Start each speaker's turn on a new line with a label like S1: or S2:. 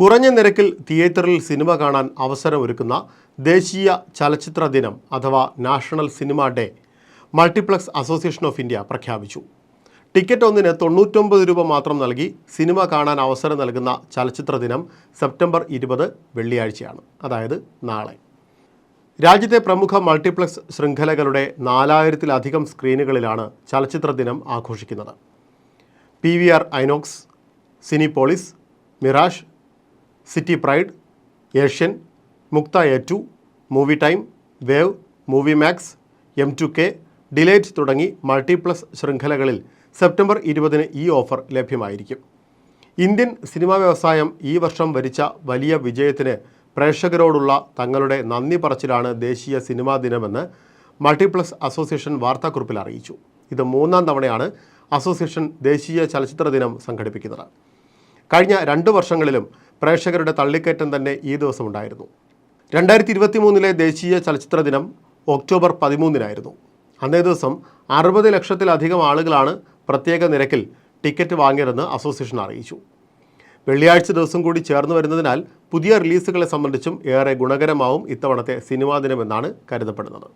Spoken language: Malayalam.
S1: കുറഞ്ഞ നിരക്കിൽ തിയേറ്ററിൽ സിനിമ കാണാൻ അവസരമൊരുക്കുന്ന ദേശീയ ചലച്ചിത്ര ദിനം അഥവാ national cinema day multiplex association of India പ്രഖ്യാപിച്ചു. ടിക്കറ്റ് ഒന്നിന് തൊണ്ണൂറ്റൊമ്പത് രൂപ മാത്രം നൽകി സിനിമ കാണാൻ അവസരം നൽകുന്ന ചലച്ചിത്ര ദിനം സെപ്റ്റംബർ ഇരുപത് വെള്ളിയാഴ്ചയാണ് അതായത് നാളെ. രാജ്യത്തെ പ്രമുഖ മൾട്ടിപ്ലക്സ് ശൃംഖലകളുടെ നാലായിരത്തിലധികം സ്ക്രീനുകളിലാണ് ചലച്ചിത്ര ദിനം ആഘോഷിക്കുന്നത്. P V R INOX Cinepolis Miraj City Pride Asian Mukta A two Movie Time Wave Movie Max M two K Delight തുടങ്ങി മൾട്ടിപ്ലസ് ശൃംഖലകളിൽ സെപ്റ്റംബർ ഇരുപതിന് ഈ ഓഫർ ലഭ്യമായിരിക്കും. ഇന്ത്യൻ സിനിമാ വ്യവസായം ഈ വർഷം വരിച്ച വലിയ വിജയത്തിന് പ്രേക്ഷകരോടുള്ള തങ്ങളുടെ നന്ദി പറച്ചിലാണ് ദേശീയ സിനിമാ ദിനമെന്ന് മൾട്ടിപ്ലസ് അസോസിയേഷൻ വാർത്താക്കുറിപ്പിൽ അറിയിച്ചു. ഇത് മൂന്നാം തവണയാണ് അസോസിയേഷൻ ദേശീയ ചലച്ചിത്ര ദിനം സംഘടിപ്പിക്കുന്നത്. കഴിഞ്ഞ രണ്ട് വർഷങ്ങളിലും പ്രേക്ഷകരുടെ തള്ളിക്കയറ്റം തന്നെ ഈ ദിവസമുണ്ടായിരുന്നു രണ്ടായിരത്തി ഇരുപത്തി മൂന്നിലെ ദേശീയ ചലച്ചിത്ര ദിനം ഒക്ടോബർ പതിമൂന്നിനായിരുന്നു. അന്നേ ദിവസം അറുപത് ലക്ഷത്തിലധികം ആളുകളാണ് പ്രത്യേക നിരക്കിൽ ടിക്കറ്റ് വാങ്ങിയതെന്ന് അസോസിയേഷൻ അറിയിച്ചു. വെള്ളിയാഴ്ച ദിവസം കൂടി ചേർന്ന് വരുന്നതിനാൽ പുതിയ റിലീസുകളെ സംബന്ധിച്ചും ഏറെ ഗുണകരമാവും ഇത്തവണത്തെ സിനിമാ ദിനമെന്നാണ് കരുതപ്പെടുന്നത്.